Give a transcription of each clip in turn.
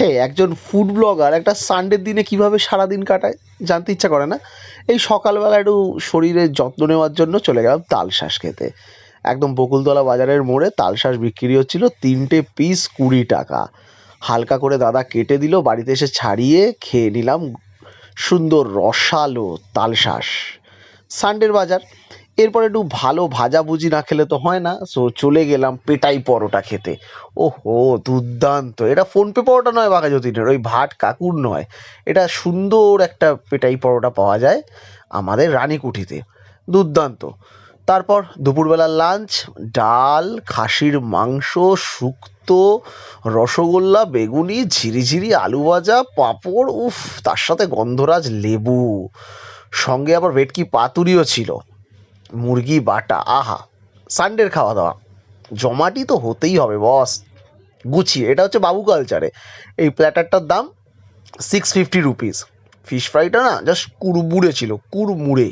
হে, একজন food blogger একটা সানডের দিনে কীভাবে সারাদিন কাটায়, জানতে ইচ্ছা করে না? এই সকালবেলা একটু শরীরের যত্ন নেওয়ার জন্য চলে গেলাম তালশাঁস খেতে। একদম বকুলতলা বাজারের মোড়ে তালশাঁস বিক্রি হচ্ছিল তিনটে পিস কুড়ি টাকা। হালকা করে দাদা কেটে দিল, বাড়িতে এসে ছাড়িয়ে খেয়ে নিলাম সুন্দর রসালো তালশাঁস। সানডের বাজার। এরপর একটু ভালো ভাজাভুজি না খেলে তো হয় না। সো চলে গেলাম পেটাই পরোটা খেতে। ওহো, দুর্দান্ত। এটা ফোনপে পরোটা নয় বাঘা যতীনের ওই ভাট কাকুর নয়। এটা সুন্দর একটা পেটাই পরোটা পাওয়া যায় আমাদের রানীকুঠিতে। দুর্দান্ত। তারপর দুপুরবেলার লাঞ্চ ডাল, খাসির মাংস, শুক্তো, রসগোল্লা, বেগুনি, ঝিরিঝিরি, আলু ভাজা, পাঁপড়, উফ, তার সাথে গন্ধরাজ লেবু। সঙ্গে আবার ভেটকি পাতুরিও ছিল। মুরগি, বাটা, আহা। সানডের খাওয়া দাওয়া জমাটি তো হতেই হবে বস গুছিয়ে এটা হচ্ছে বাবু কালচারে এই প্ল্যাটারটার দাম সিক্স ফিফটি রুপিস ফিশ ফ্রাইটা না জাস্ট কুড়মুড়ে ছিল, কুড়মুড়ে।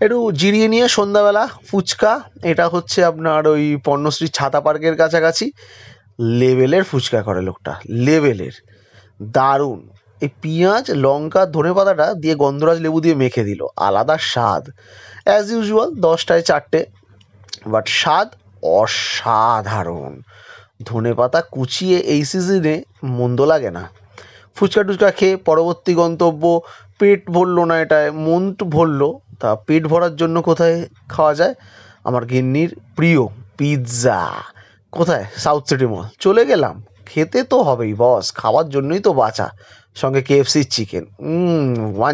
একটু জিরিয়ে নিয়ে সন্ধ্যাবেলা ফুচকা, এটা হচ্ছে আপনার ওই পর্ণশ্রী ছাতা পার্কের কাছাকাছি। লেভেলের ফুচকা করে লোকটা লেভেলের দারুণ। এই পেঁয়াজ, লঙ্কা, ধনে পাতাটা দিয়ে গন্ধরাজ লেবু দিয়ে মেখে দিল। আলাদা স্বাদ। অ্যাজ ইউজুয়াল দশটায় চারটে। বাট স্বাদ অসাধারণ। ধনে পাতা কুচিয়ে এই সিজনে মন্দ লাগে না। ফুচকা টুচকা খেয়ে পরবর্তী গন্তব্য, পেট ভরলো না এটায় মন ভরলো। তা পেট ভরার জন্য কোথায় খাওয়া যায়? আমার গিন্নির প্রিয় পিৎজা। কোথায়? সাউথ সিটি মল চলে গেলাম। খেতে তো হবেই বস খাওয়ার জন্যই তো বাঁচা। সঙ্গে কেএফসির চিকেন ওয়ান